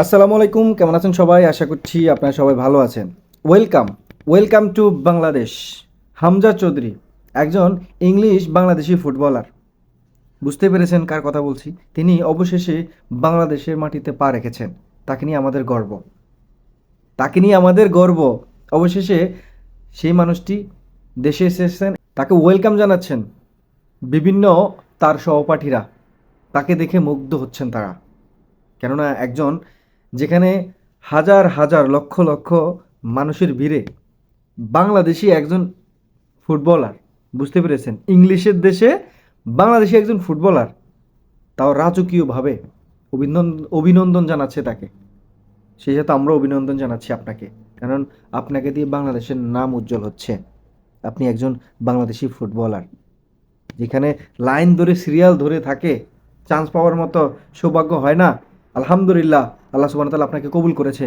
আসসালামু আলাইকুম, কেমন আছেন সবাই? আশা করছি আপনারা সবাই ভালো আছেন। Welcome welcome to Bangladesh Hamza Chowdhury, একজন ইংলিশ বাংলাদেশি ফুটবলার। বুঝতে পেরেছেন কার কথা বলছি? তিনি অবশেষে বাংলাদেশের মাটিতে পা রেখেছেন। তাকে নিয়ে আমাদের গর্ব। তাকে নিয়ে আমাদের গর্ব। অবশেষে সেই মানুষটি দেশে এসেছেন। তাকে ওয়েলকাম জানাচ্ছেন বিভিন্ন তার সহপাঠীরা। তাকে দেখে মুগ্ধ হচ্ছেন তারা। কেননা একজন যেখানে হাজার হাজার লক্ষ লক্ষ মানুষের ভিড়ে বাংলাদেশি একজন ফুটবলার, বুঝতে পেরেছেন? ইংলিশের দেশে বাংলাদেশি একজন ফুটবলার তাও রাজকীয়ভাবে অভিনন্দন অভিনন্দন জানাচ্ছে তাকে। সেই সাথে আমরা অভিনন্দন জানাচ্ছি আপনাকে, কারণ আপনাকে দিয়ে বাংলাদেশের নাম উজ্জ্বল হচ্ছে। আপনি একজন বাংলাদেশি ফুটবলার, যেখানে লাইন ধরে, সিরিয়াল ধরে থাকে চান্স পাওয়ার মতো সৌভাগ্য হয় না। আলহামদুলিল্লাহ, আল্লাহ সুবান তালা আপনাকে কবুল করেছে।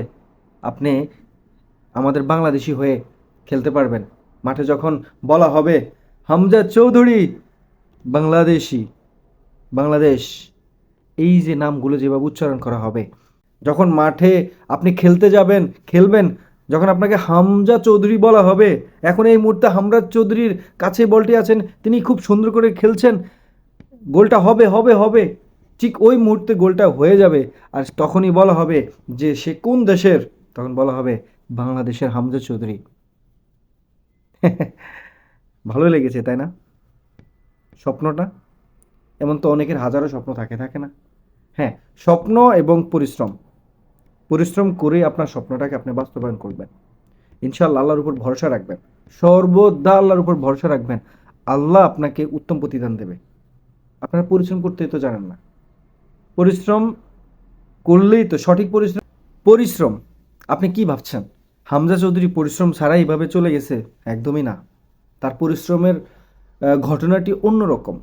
আপনি আমাদের বাংলাদেশি হয়ে খেলতে পারবেন। মাঠে যখন বলা হবে, হামজা চৌধুরী বাংলাদেশি, বাংলাদেশ, এই যে নামগুলো যেভাবে উচ্চারণ করা হবে, যখন মাঠে আপনি খেলতে যাবেন, খেলবেন, যখন আপনাকে হামজা চৌধুরী বলা হবে, এখন এই মুহূর্তে হামরাজ চৌধুরীর কাছে বলটি আছেন, তিনি খুব সুন্দর করে খেলছেন, গোলটা হবে হবে হবে। ঠিক ওই মুহূর্তে গোলটা হয়ে যাবে আর তখনই বলা হবে যে সে কোন দেশের? তখন বলা হবে বাংলাদেশের হামজা চৌধুরী। ভালো লেগেছে, তাই না? স্বপ্নটা? এমন তো অনেকের হাজারো স্বপ্ন থাকে থাকে না? হ্যাঁ স্বপ্ন এবং পরিশ্রম। পরিশ্রম করে আপনার স্বপ্নটাকে আপনি বাস্তবায়ন করবেন। ইনশাল্লাহ আল্লাহর উপর ভরসা রাখবেন। সর্বদা আল্লাহর উপর ভরসা রাখবেন। আল্লাহ আপনাকে উত্তম প্রতিদান দেবে। আপনারা পরিশ্রম করতেই তো জানেন না। পরিশ্রম করলেই তো সঠিক পরিশ্রম পরিশ্রম। আপনি কি ভাবছেন? হামজা চৌধুরী পরিশ্রম ছাড়াই এভাবে চলে গেছে? একদমই না। তার পরিশ্রমের ঘটনাটি অন্যরকম।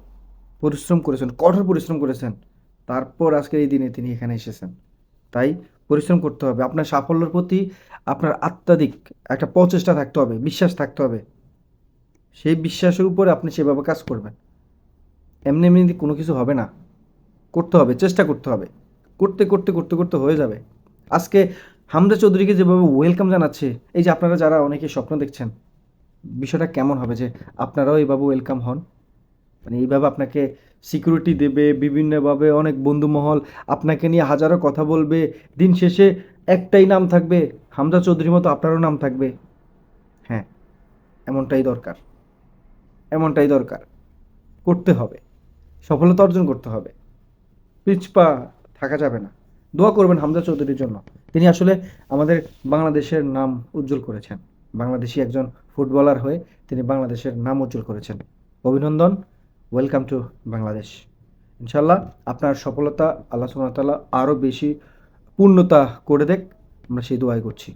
পরিশ্রম করেছেন, কঠোর পরিশ্রম করেছেন। তারপর আজকের এই দিনে তিনি এখানে এসেছেন। তাই পরিশ্রম করতে হবে। আপনার সাফল্যের প্রতি আপনার আত্মাধিক একটা প্রচেষ্টা থাকতে হবে, বিশ্বাস থাকতে হবে। সেই বিশ্বাসের উপরে আপনি সেভাবে কাজ করবেন। এমনি এমনি কোনো কিছু হবে না। করতে হবে, চেষ্টা করতে হবে। করতে করতে করতে করতে হয়ে যাবে। আজকে হামজা চৌধুরীকে যেভাবে ওয়েলকাম জানাচ্ছে, এই যে আপনারা যারা অনেকে স্বপ্ন দেখছেন, বিষয়টা কেমন হবে যে আপনারাও এইভাবে ওয়েলকাম হন? মানে এইভাবে আপনাকে সিকিউরিটি দেবে, বিভিন্নভাবে অনেক বন্ধুমহল আপনাকে নিয়ে হাজারো কথা বলবে, দিন শেষে একটাই নাম থাকবে, হামজা চৌধুরীর মতো আপনারও নাম থাকবে। হ্যাঁ এমনটাই দরকার। এমনটাই দরকার। করতে হবে। সফলতা অর্জন করতে হবে। পিছপা থাকা যাবে না। দোয়া করবেন হামজা চৌধুরীর জন্য। তিনি আসলে আমাদের বাংলাদেশের নাম উজ্জ্বল করেছেন। বাংলাদেশি একজন ফুটবলার হয়ে তিনি বাংলাদেশের নাম উজ্জ্বল করেছেন। অভিনন্দন, ওয়েলকাম টু বাংলাদেশ। ইনশাল্লাহ আপনার সফলতা আল্লাহ তাআলা আরও বেশি পূর্ণতা করে দেখ। আমরা সেই দোয়াই করছি।